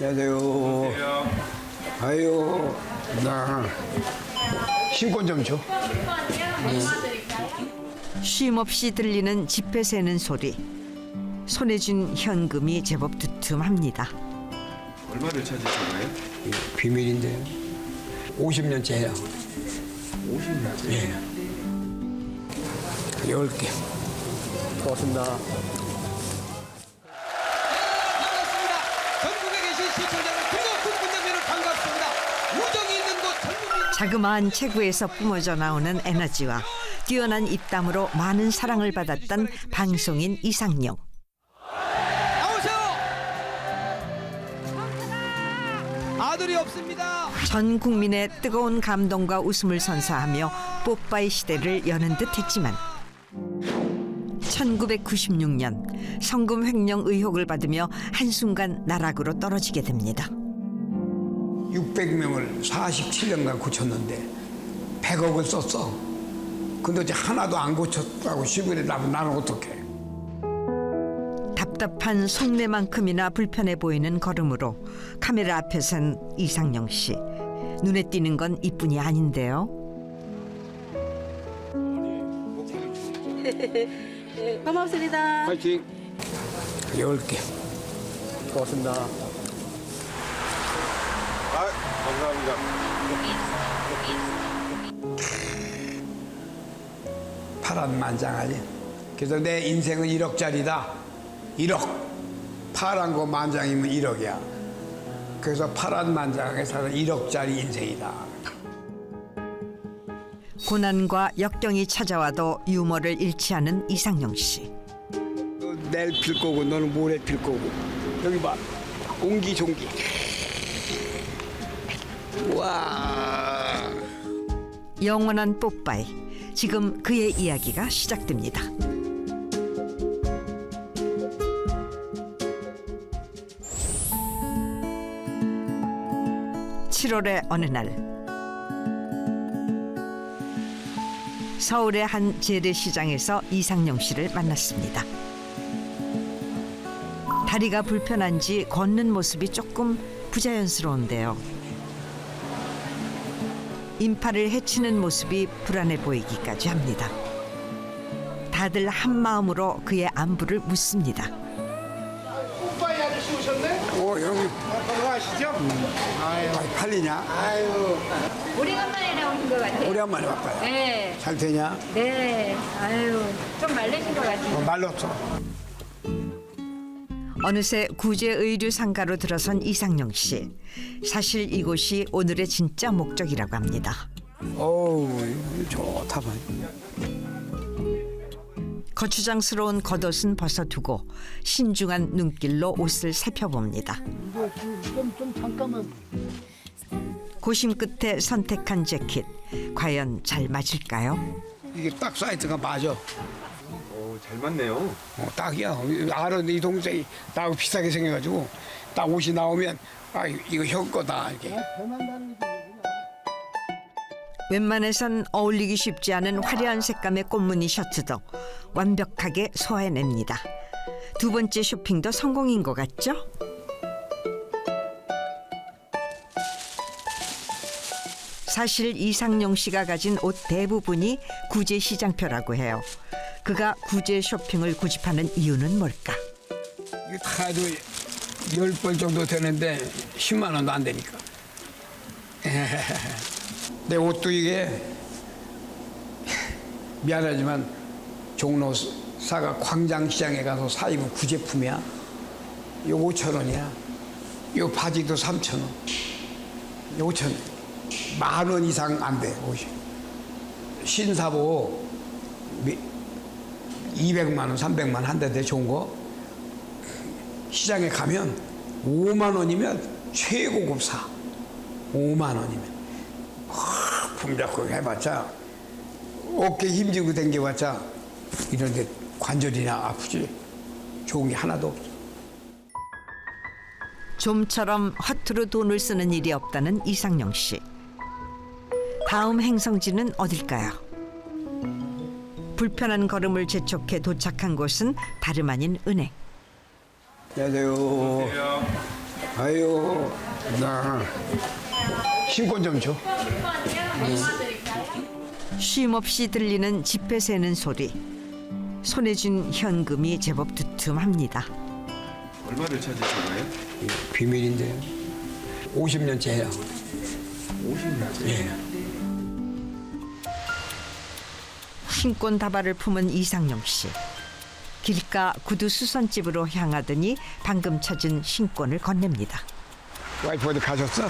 안녕하세요. 아유, 나 신권 좀 줘. 쉼 없이 들리는 지폐 세는 소리. 손에 쥔 현금이 제법 두툼합니다. 얼마를 찾으신 거예요? 비밀인데요. 50년째예요. 50년째. 예. 10개. 고맙습니다. 자그마한 체구에서 뿜어져 나오는 에너지와 뛰어난 입담으로 많은 사랑을 받았던 방송인 이상용. 나오세요. 아들이 없습니다. 전 국민의 뜨거운 감동과 웃음을 선사하며 뽀빠이 시대를 여는 듯했지만 1996년 성금 횡령 의혹을 받으며 한순간 나락으로 떨어지게 됩니다. 600명을 47년간 고쳤는데 100억을 썼어. 근데 이제 하나도 안 고쳤다고 시골에 나면 나는 어떡해. 답답한 속내만큼이나 불편해 보이는 걸음으로 카메라 앞에 선 이상영 씨. 눈에 띄는 건 이뿐이 아닌데요. 네, 고맙습니다. 파이팅. 10개. 고맙습니다. 아, 감사합니다. 파란만장하지. 그래서 내 인생은 1억짜리다. 1억. 파란 거 만장이면 1억이야. 그래서 파란만장하게 사는 1억짜리 인생이다. 고난과 역경이 찾아와도 유머를 잃지 않은 이상영 씨. 너 내일 필 거고 너는 모레 필 거고. 여기 봐. 옹기종기. 와. 영원한 뽀빠이. 지금 그의 이야기가 시작됩니다. 7월의 어느 날 서울의 한 재래시장에서 이상영 씨를 만났습니다. 다리가 불편한지 걷는 모습이 조금 부자연스러운데요. 인파를 해치는 모습이 불안해 보이기까지 합니다. 다들 한 마음으로 그의 안부를 묻습니다. 오빠이 아저씨 오셨네? 어, 여기 건강하시죠? 많이 팔리냐? 오래간만에 나오신 것 같아요. 오랜만에 왔다. 네, 잘 되냐? 네. 아유, 좀 말르신 것 같아요. 어, 말랐어. 어느새 구제 의류 상가로 들어선 이상영 씨. 사실 이곳이 오늘의 진짜 목적이라고 합니다. 어우, 좋다. 봐. 거추장스러운 겉옷은 벗어두고 신중한 눈길로 옷을 살펴봅니다. 좀, 좀 잠깐만. 고심 끝에 선택한 재킷. 과연 잘 맞을까요? 이게 딱 사이즈가 맞아. 오, 잘 맞네요. 어, 딱이야. 알아, 이 동생이 나하고 비슷하게 생겨가지고 딱 옷이 나오면 아 이거 형 거다 이렇게. 웬만해선 어울리기 쉽지 않은 화려한 색감의 꽃무늬 셔츠도 완벽하게 소화해냅니다. 두 번째 쇼핑도 성공인 것 같죠? 사실 이상용 씨가 가진 옷 대부분이 구제 시장표라고 해요. 그가 구제 쇼핑을 고집하는 이유는 뭘까? 해도 열벌 정도 되는데 10만 원도 안 되니까. 내 옷도 이게 미안하지만 종로 사가 광장시장에 가서 사 입은 구제품이야. 요 5천 원이야. 요 바지도 3천 원. 요 5천 원. 만원 이상 안 돼, 옷이. 신사보 미- 200만 원, 300만 원 한 대인데 좋은 거. 시장에 가면 5만 원이면 최고급 사. 5만 원이면. 품잡고 해봤자 어깨 힘주고 댕겨봤자 이런데 관절이나 아프지 좋은 게 하나도 없어. 좀처럼 허투루 돈을 쓰는 일이 없다는 이상영 씨. 다음 행성지는 어딜까요? 불편한 걸음을 재촉해 도착한 곳은 다름 아닌 은행. 안녕하세요. 아유, 나 신권 좀 줘. 쉼 없이 들리는 지폐 세는 소리. 손에 쥔 현금이 제법 두툼합니다. 얼마를 찾으신 거예요? 비밀인데요. 50년째 해요. 50년째. 예. 신권 다발을 품은 이상용 씨. 길가 구두 수선집으로 향하더니 방금 찾은 신권을 건넵니다. 와이프 어디 가셨어? 아,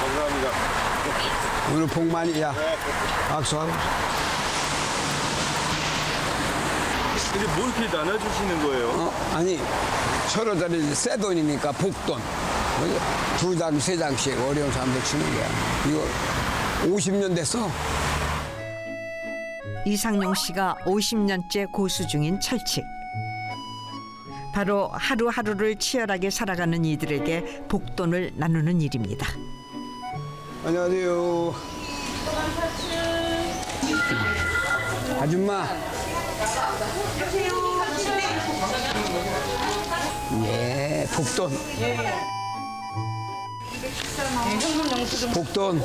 감사합니다. 오늘 복 많이, 야. 악수하고. 근데 뭐 이렇게 나눠주시는 거예요? 어, 아니, 서로들이 새 돈이니까 복돈. 두 장, 세 장씩 어려운 사람들 주는 거야. 이거 50년 됐어. 이상용 씨가 50년째 고수 중인 철칙. 바로 하루하루를 치열하게 살아가는 이들에게 복돈을 나누는 일입니다. 안녕하세요. 아줌마. 예, 복돈. 복돈.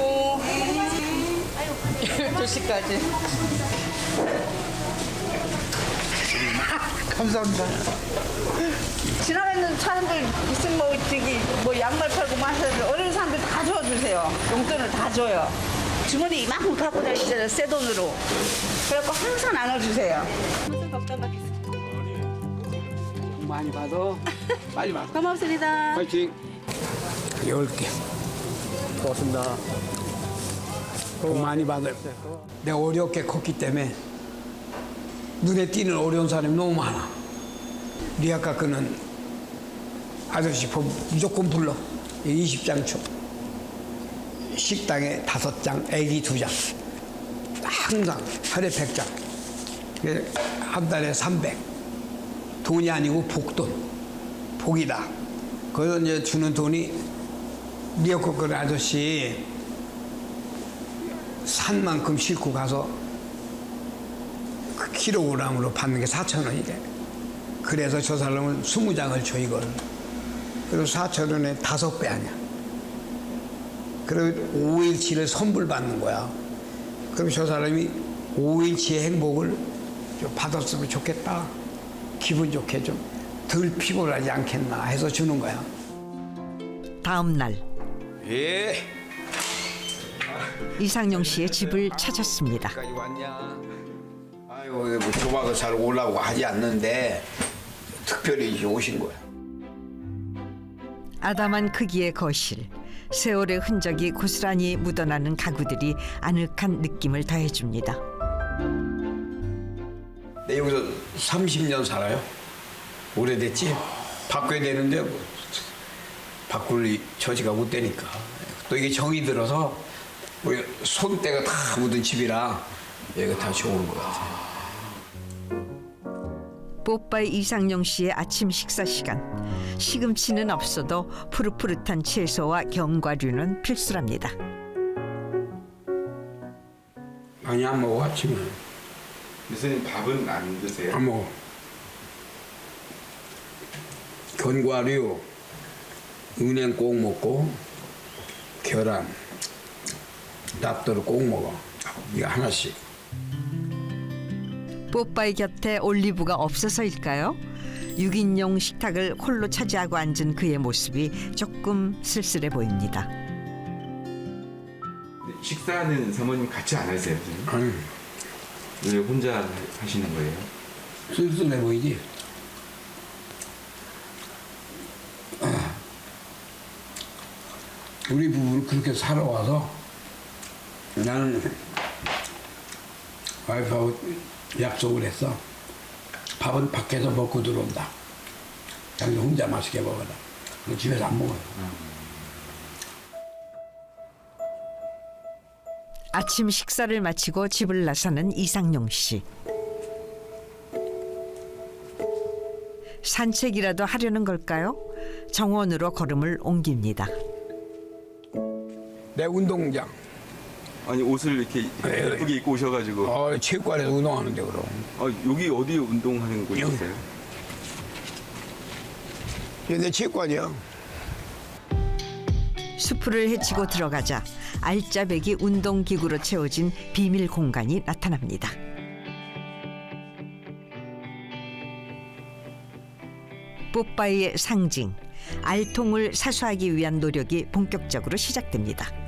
조시까지. 감사합니다. 지나가는 사람들 무슨 뭐 저기 뭐 양말 팔고 마셔서 어린 사람들 다 줘주세요. 용돈을 다 줘요. 주머니 이만큼 갖고 다니잖아요. 새 돈으로. 그래갖고 항상 나눠주세요. 많이 받아. 빨리 받아. 고맙습니다. 파이팅. 열 개. 고맙습니다. 복 많이 받아요. 내가 어렵게 컸기 때문에 눈에 띄는 어려운 사람이 너무 많아. 리아카 그는 아저씨 법 무조건 불러. 20장 줘. 식당에 다섯 장, 애기 두 장. 항상 하루에 100장. 한 달에 300. 돈이 아니고 복돈. 복이다. 그래서 이제 주는 돈이 그 아저씨 산만큼 싣고 가서 그 킬로그램으로 받는 게 4천 원이래. 그래서 저 사람은 20장을 줘 이걸. 그리고 4천 원에 다섯 배 아니야. 그리고 5일치를 선불 받는 거야. 그럼 저 사람이 5일치의 행복을 좀 받았으면 좋겠다. 기분 좋게 좀 덜 피곤하지 않겠나 해서 주는 거야. 다음 날 예. 이상용 씨의 집을 찾았습니다. 까지 왔냐? 아유 뭐 좁아서 잘 오려고 하지 않는데 특별히 오신 거야. 아담한 크기의 거실, 세월의 흔적이 고스란히 묻어나는 가구들이 아늑한 느낌을 더해줍니다. 내 여기서 30년 살아요. 오래됐지? 바꿔야 되는데 뭐, 바꿀 이- 처지가 못 되니까. 또 이게 정이 들어서 우리 손때가 다 묻은 집이라 여기가 다 좋은 것 같아요. 뽀빠이 이상용 씨의 아침 식사 시간. 시금치는 없어도 푸릇푸릇한 채소와 견과류는 필수랍니다. 많이 안 먹어 아침에. 교수님 밥은 안 드세요? 안 먹어. 견과류, 은행 꼭 먹고 계란, 납도를 꼭 먹어. 이거 하나씩. 뽀빠이 곁에 올리브가 없어서일까요? 6인용 식탁을 홀로 차지하고 앉은 그의 모습이 조금 쓸쓸해 보입니다. 식사는 사모님 같이 안 하세요? 아니, 왜 혼자 하시는 거예요? 쓸쓸해 보이지? 아. 우리 부부는 그렇게 살아와서 나는 와이프하고 약속을 했어. 밥은 밖에서 먹고 들어온다. 자기 혼자 맛있게 먹어라. 그 집에서 안 먹어요. 아침 식사를 마치고 집을 나서는 이상용 씨. 산책이라도 하려는 걸까요? 정원으로 걸음을 옮깁니다. 내 운동장. 아니 옷을 이렇게 예쁘게 입고 오셔가지고 어, 체육관에서 운동하는데 그럼. 아, 여기 어디 운동하는 곳이세요? 내 체육관이야. 수풀을 헤치고 들어가자 알짜배기 운동기구로 채워진 비밀 공간이 나타납니다. 뽀빠이의 상징, 알통을 사수하기 위한 노력이 본격적으로 시작됩니다.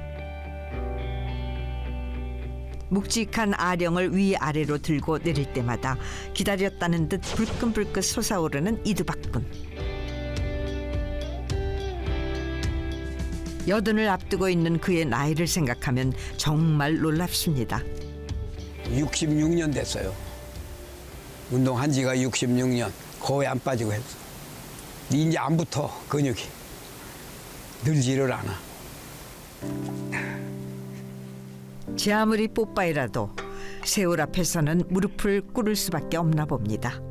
묵직한 아령을 위아래로 들고 내릴 때마다 기다렸다는 듯 불끈불끈 솟아오르는 이두박군. 여든을 앞두고 있는 그의 나이를 생각하면 정말 놀랍습니다. 66년 됐어요. 운동한 지가 66년. 거의 안 빠지고 했어. 이제 안 붙어, 근육이. 늘지를 않아. 제 아무리 뽀빠이라도 세월 앞에서는 무릎을 꿇을 수밖에 없나 봅니다.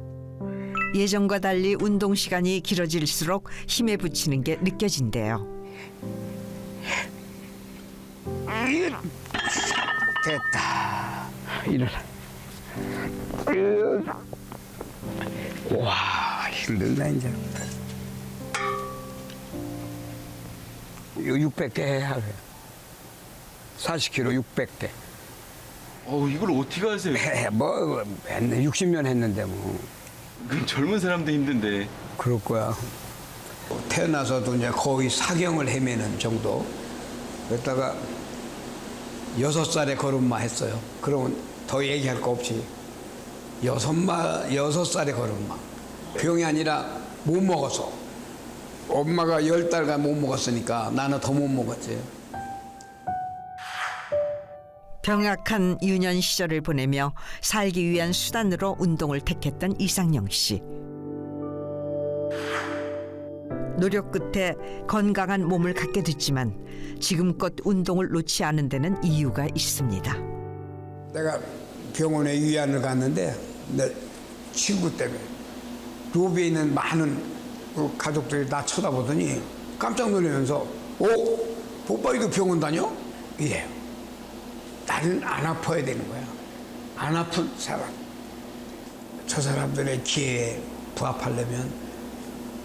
예전과 달리 운동 시간이 길어질수록 힘에 부치는 게 느껴진대요. 됐다. 일어나. 와, 힘들다, 이제. 이거 600개 해, 하루에. 40kg 600개. 어우 이걸 어떻게 하세요? 해, 뭐, 했네. 60년 했는데, 뭐. 그 젊은 사람도 힘든데 그럴 거야. 태어나서도 이제 거의 사경을 헤매는 정도. 그랬다가 여섯 살에 걸음마 했어요. 그러면 더 얘기할 거 없이 여섯 마 여섯 살에 걸음마. 병이 아니라 못 먹어서 엄마가 열 달간 못 먹었으니까 나는 더 못 먹었지. 병약한 유년 시절을 보내며 살기 위한 수단으로 운동을 택했던 이상영 씨. 노력 끝에 건강한 몸을 갖게 됐지만 지금껏 운동을 놓지 않은 데는 이유가 있습니다. 내가 병원에 위안을 갔는데 내 친구 때문에 로비에 있는 많은 그 가족들이 나 쳐다보더니 깜짝 놀라면서 오 보빠이도 병원 다녀? 이래요. 나는 안 아파야 되는 거야. 안 아픈 사람. 저 사람들의 기회에 부합하려면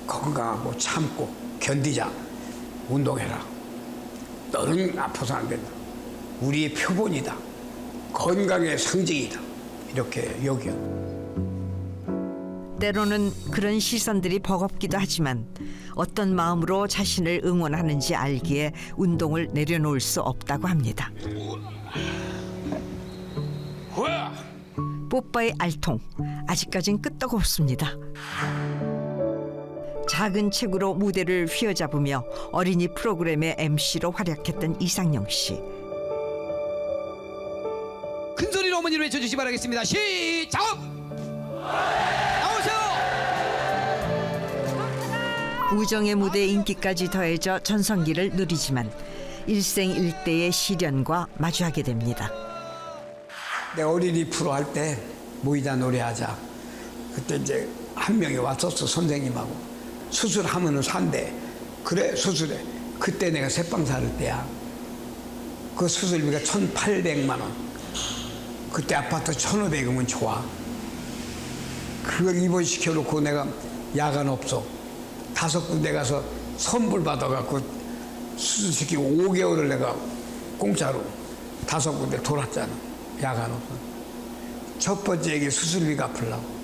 건강하고 참고 견디자. 운동해라. 너는 아파서 안 된다. 우리의 표본이다. 건강의 상징이다. 이렇게 여겨. 때로는 그런 시선들이 버겁기도 하지만 어떤 마음으로 자신을 응원하는지 알기에 운동을 내려놓을 수 없다고 합니다. 뽀빠의 알통 아직까진 끄떡 없습니다. 작은 책으로 무대를 휘어잡으며 어린이 프로그램의 MC로 활약했던 이상영 씨. 큰 소리로 어머니를 외쳐주시기 바라겠습니다. 시작! 나오세요! 우정의 무대 인기까지 더해져 전성기를 누리지만 일생일대의 시련과 마주하게 됩니다. 내 어린이 프로 할 때 모이자 노래하자. 그때 이제 한 명이 왔었어 선생님하고 수술하면은 산대. 그래 수술해. 그때 내가 새빵 사를 때야. 그 수술비가 1,800만 원. 그때 아파트 1,500이면 좋아. 그걸 입원시켜 놓고 내가 야간 없어. 다섯 군데 가서 선불 받아갖고 수술시키고 5개월을 내가 공짜로 다섯 군데 돌았잖아. 야간 없어. 첫 번째 얘기 수술비 갚으려고.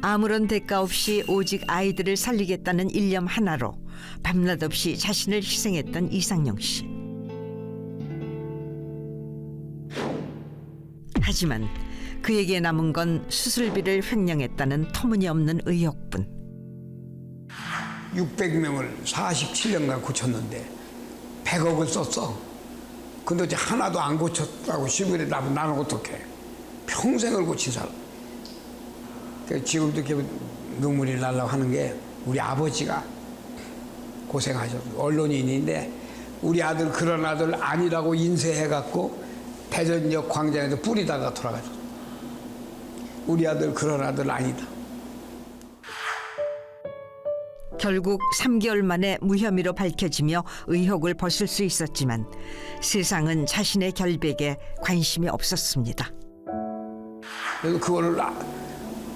아무런 대가 없이 오직 아이들을 살리겠다는 일념 하나로 밤낮 없이 자신을 희생했던 이상영 씨. 하지만 그에게 남은 건 수술비를 횡령했다는 터무니없는 의혹뿐. 600명을 47년간 고쳤는데 100억을 썼어. 근데 이제 하나도 안 고쳤다고 시골에 나면 나는 어떡해. 평생을 고친 사람. 그 지금도 이렇게 눈물이 날라고 하는 게 우리 아버지가 고생하셨어. 언론인인데 우리 아들 그런 아들 아니라고 인쇄해갖고 대전역 광장에서 뿌리다가 돌아가셨어. 우리 아들 그런 아들 아니다. 결국 3개월 만에 무혐의로 밝혀지며 의혹을 벗을 수 있었지만 세상은 자신의 결백에 관심이 없었습니다. 그래서 그거를 아-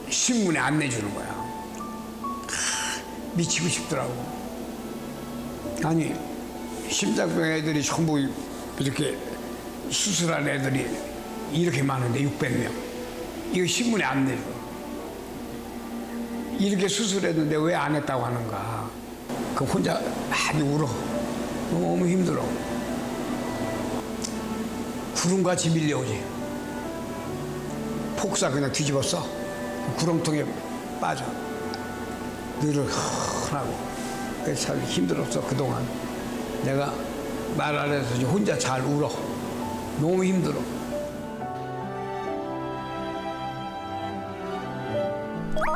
신문에 안 내주는 거야. 하, 미치고 싶더라고. 아니 심장병 애들이 전부 이렇게 수술한 애들이 이렇게 많은데 600명 이거 신문에 안 내려 이렇게 수술했는데 왜 안 했다고 하는가. 그 혼자 많이 울어. 너무 힘들어. 구름같이 밀려오지. 폭사 그냥 뒤집었어. 구렁텅에 빠져. 늘을 흔하고. 그래서 참 힘들었어 그동안. 내가 말 안 해서 혼자 잘 울어. 너무 힘들어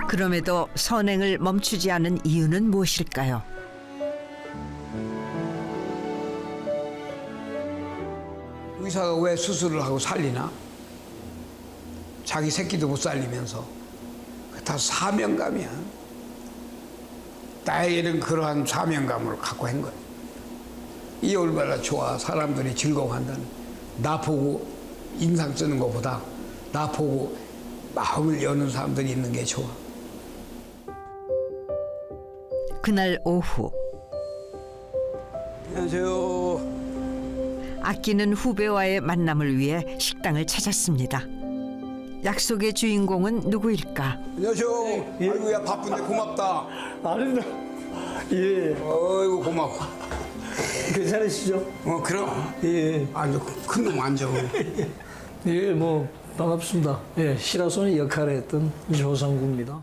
그럼에도 선행을 멈추지 않은 이유는 무엇일까요? 의사가 왜 수술을 하고 살리나? 자기 새끼도 못 살리면서. 그다 사명감이야. 나에게는 그러한 사명감을 갖고 한 거야. 이 얼마나 좋아. 사람들이 즐거워한다는. 나 보고 인상 쓰는 것보다 나 보고 마음을 여는 사람들이 있는 게 좋아 그날 오후 안녕하세요 아끼는 후배와의 만남을 위해 식당을 찾았습니다. 약속의 주인공은 누구일까? 안녕하세요 아이고야 바쁜데 고맙다 아닙니다. 예, 어이구 고마워 괜찮으시죠? 어 그럼 예, 앉아 큰놈 앉아 예, 뭐 반갑습니다. 예, 시라소의 역할을 했던 조상구입니다.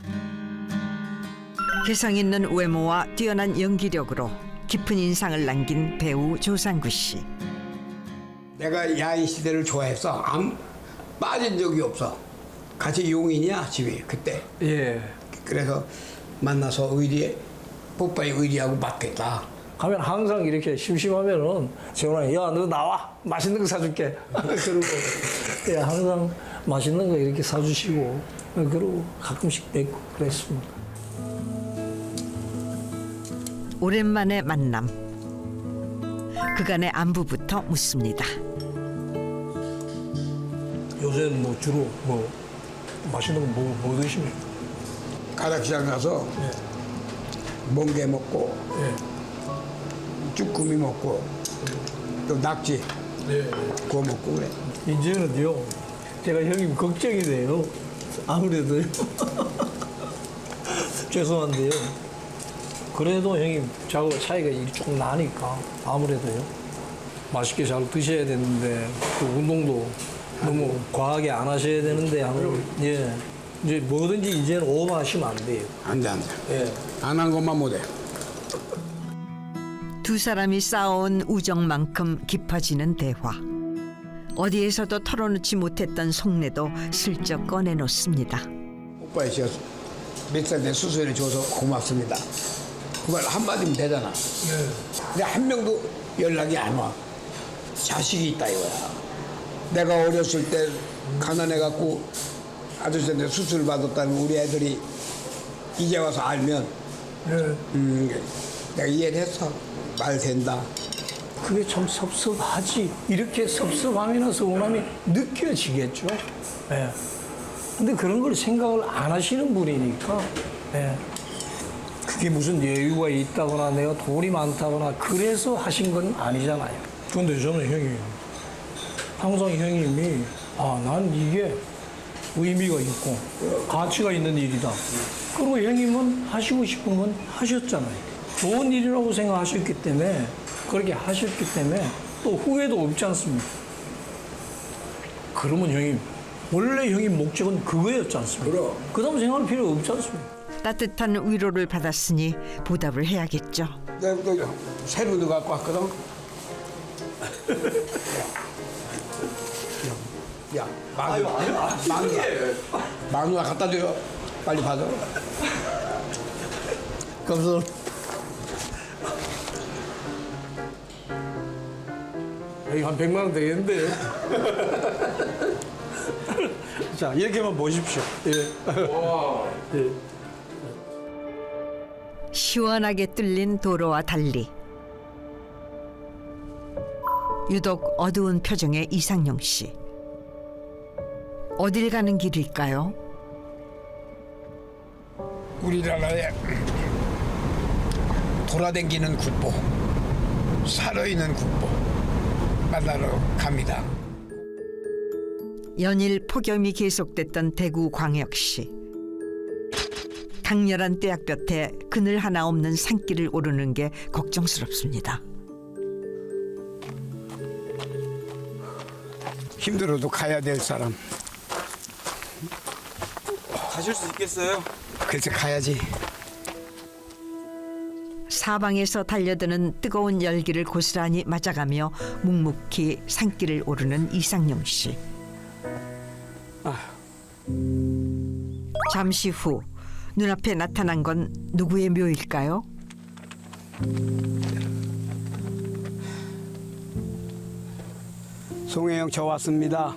개성 있는 외모와 뛰어난 연기력으로 깊은 인상을 남긴 배우 조상구 씨. 내가 야인 시대를 좋아해서 안 빠진 적이 없어. 같이 용인이야 집이 그때. 예, 그래서 만나서 의리 뽀빠이 의리하고 맞겠다. 가면 항상 이렇게 심심하면은 재원아, 야, 너 나와, 맛있는 거 사줄게. 그러고 예, 항상 맛있는 거 이렇게 사주시고 그러고 가끔씩 뵙고 그랬습니다. 오랜만에 만남. 그간의 안부부터 묻습니다. 요새는 뭐 주로 뭐 맛있는 거뭐 뭐 드십니까? 가락시장 가서 멍게 먹고 예, 쭈꾸미 먹고 또 낙지 예. 구워 먹고 그래. 이제는요, 제가 형님 걱정이 돼요. 아무래도요. 죄송한데요. 그래도 형님 저하고 차이가 이게 조금 나니까 아무래도요. 맛있게 잘 드셔야 되는데 또 운동도 너무 과하게 안 하셔야 되는데 아무래도 예. 이제 뭐든지 이제는 오버하시면 안 돼요. 안 돼 안 돼. 예. 안 한 것만 못해. 두 사람이 쌓아온 우정만큼 깊어지는 대화. 어디에서도 털어놓지 못했던 속내도 슬쩍 꺼내놓습니다. 뽀빠이 씨가 몇살때 수술해 줘서 고맙습니다. 그 말 한마디면 되잖아. 근데 한 명도 연락이 안 와. 자식이 있다 이거야. 내가 어렸을 때 가난해갖고 아저씨한테 수술 받았다는 우리 애들이 이제 와서 알면 예. 음, 내가 이해를 했어. 말 된다. 그게 참 섭섭하지. 이렇게 섭섭함이나 서운함이 느껴지겠죠. 예. 근데 그런 걸 생각을 안 하시는 분이니까, 예. 그게 무슨 여유가 있다거나 내가 돈이 많다거나 그래서 하신 건 아니잖아요. 근데 저는 형님, 항상 형님이, 아, 난 이게 의미가 있고 가치가 있는 일이다. 그리고 형님은 하시고 싶은 건 하셨잖아요. 좋은 일이라고 생각하셨기 때문에 그렇게 하셨기 때문에 또 후회도 없지 않습니까? 그러면 형님 원래 형님 목적은 그거였지 않습니까? 그럼. 그다음 생각할 필요 없지 않습니까? 따뜻한 위로를 받았으니 보답을 해야겠죠. 내가 또 새로도 갖고 왔거든. 야, 야 마누, 마누라, 마누라 갖다 줘. 빨리 받아. 감사합니다. 여기 한 100만 원 되겠는데요? 자, 이렇게만 보십시오. 예. 예. 시원하게 뚫린 도로와 달리 유독 어두운 표정의 이상용 씨. 어딜 가는 길일까요? 우리나라에 돌아댕기는 국보 살아있는 국보 만나러 갑니다. 연일 폭염이 계속됐던 대구 광역시. 강렬한 떼약볕에 그늘 하나 없는 산길을 오르는 게 걱정스럽습니다. 힘들어도 가야 될 사람. 가실 수 있겠어요? 그래서 가야지. 사방에서 달려드는 뜨거운 열기를 고스란히 맞아가며 묵묵히 산길을 오르는 이상용 씨. 잠시 후 눈앞에 나타난 건 누구의 묘일까요? 송혜영 저 왔습니다.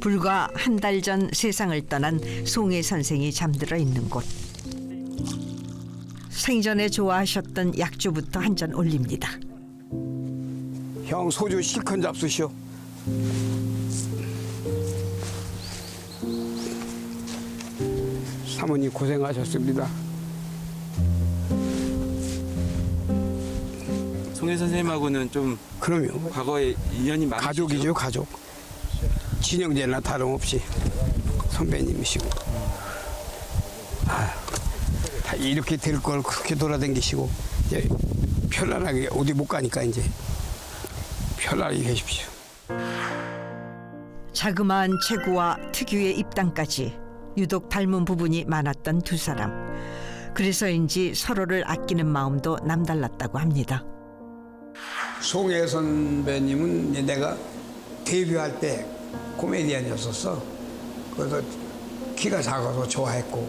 불과 한 달 전 세상을 떠난 송혜 선생이 잠들어 있는 곳. 생전에 좋아하셨던 약주부터 한 잔 올립니다. 형 소주 실컷 잡수시오. 사모님 고생하셨습니다. 송혜 선생님하고는 좀 그럼요. 과거에 인연이 많으시죠? 가족이죠, 가족. 친형제나 다름없이 선배님이시고. 아, 다 이렇게 될 걸 그렇게 돌아다니시고 이제 편안하게 어디 못 가니까 이제 편안하게 계십시오. 자그마한 체구와 특유의 입담까지 유독 닮은 부분이 많았던 두 사람. 그래서인지 서로를 아끼는 마음도 남달랐다고 합니다. 송혜 선배님은 내가 데뷔할 때 코미디언이었었어. 그래서 키가 작아서 좋아했고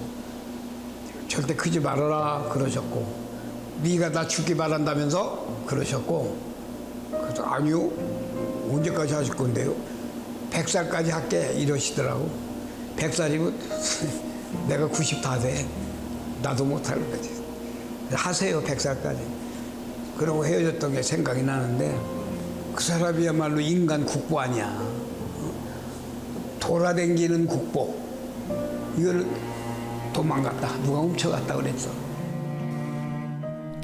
절대 크지 말아라 그러셨고 네가 나 죽기 바란다면서 그러셨고 그래서 아니요 언제까지 하실 건데요? 100살까지 할게 이러시더라고. 100살이면 내가 90 다 돼. 나도 못할 거지. 하세요 100살까지. 그러고 헤어졌던 게 생각이 나는데 그 사람이야말로 인간 국보 아니야. 어? 돌아댕기는 국보. 이거를 도망갔다. 누가 훔쳐갔다 그랬어.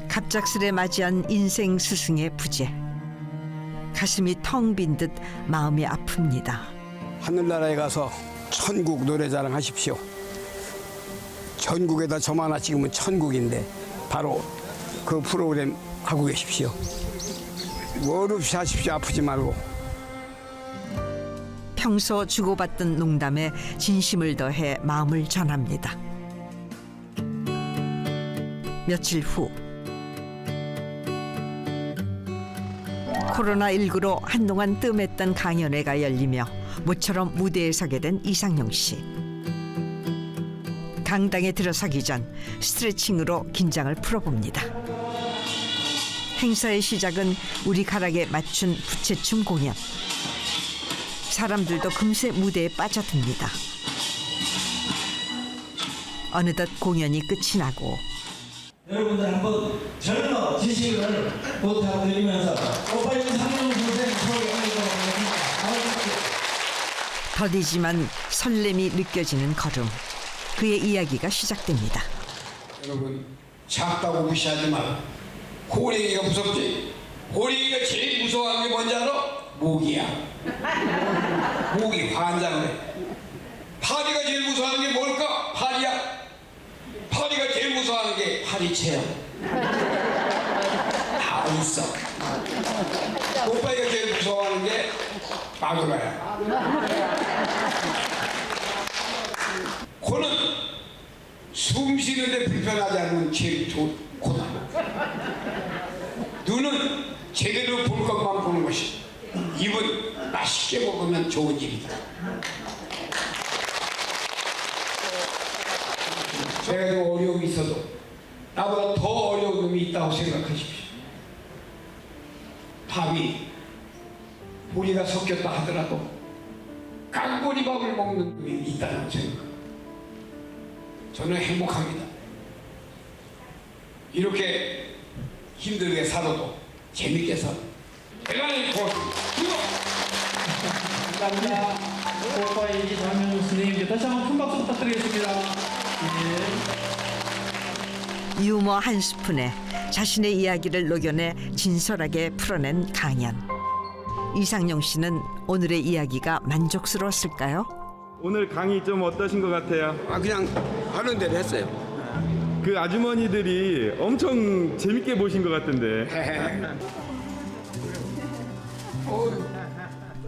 갑작스레 맞이한 인생 스승의 부재. 가슴이 텅 빈 듯 마음이 아픕니다. 하늘나라에 가서 천국 노래자랑 하십시오. 전국에다 점 하나 찍으면 천국인데 바로 그 프로그램 하고 계십시오. 월 없이 하십시오. 아프지 말고. 평소 주고받던 농담에 진심을 더해 마음을 전합니다. 며칠 후 코로나19로 한동안 뜸했던 강연회가 열리며 모처럼 무대에 서게 된 이상용 씨. 강당에 들어서기 전 스트레칭으로 긴장을 풀어봅니다. 행사의 시작은 우리 가락에 맞춘 부채춤 공연. 사람들도 금세 무대에 빠져듭니다. 어느덧 공연이 끝이 나고 여러분들 한번 젊어지시기를 부탁드리면서 오빠님 상영 선생 소개하도록 하겠습니다. 더디지만 설렘이 느껴지는 걸음. 그의 이야기가 시작됩니다. 여러분 작다고 무시하지 마라. 호랭이가 무섭지. 호랭이가 제일 무서워하는 게 뭔지 알아? 모기야. 모기 환장을 해. 파리가 제일 무서워하는 게 뭘까? 파리야. 파리가 제일 무서워하는 게 파리채야. 다 있어. 오빠이가 제일 무서워하는 게 마누라야. 코는 숨 쉬는데 불편하지 않으면 제일 좋은 코다. 눈은 제대로 볼 것만 보는 것이. 입은 맛있게 먹으면 좋은 일이다. 제가 좀 어려움이 있어도 나보다 더 어려운 놈이 있다고 생각하십시오. 밥이 섞였다 하더라도 깡꼬리 밥을 먹는 놈이 있다고 생각. 저는 행복합니다. 이렇게 힘들게 살아도 재밌게 살아. 대단히 고맙습니다. 감사합니다. 오빠의 이장면 선생님께 다시 한번 큰 박수 부탁드리겠습니다. 예. 유머 한 스푼에 자신의 이야기를 녹여내 진솔하게 풀어낸 강연. 이상용 씨는 오늘의 이야기가 만족스러웠을까요? 오늘 강의 좀 어떠신 것 같아요? 아 그냥 하는 대로 했어요. 그 아주머니들이 엄청 재밌게 보신 것 같던데.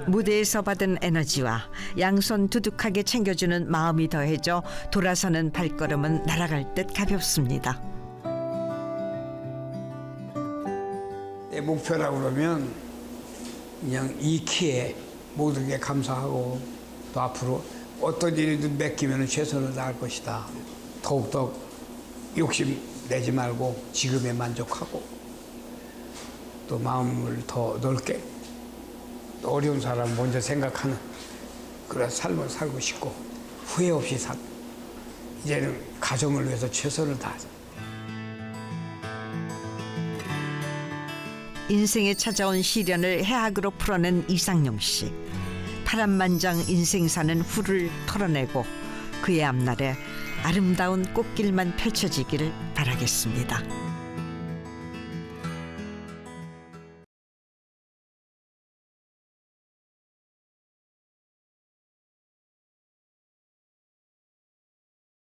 무대에서 받은 에너지와 양손 두둑하게 챙겨주는 마음이 더해져 돌아서는 발걸음은 날아갈 듯 가볍습니다. 내 목표라고 그러면 그냥 이 키에 모든 게 감사하고 또 앞으로 어떤 일이든 맡기면 최선을 다할 것이다. 더욱더 욕심 내지 말고 지금에 만족하고 또 마음을 더 넓게 또 어려운 사람 먼저 생각하는 그런 삶을 살고 싶고 후회 없이 살 이제는 가정을 위해서 최선을 다하자. 인생에 찾아온 시련을 해학으로 풀어낸 이상용 씨. 파란만장 인생 사는 후를 털어내고 그의 앞날에 아름다운 꽃길만 펼쳐지기를 바라겠습니다.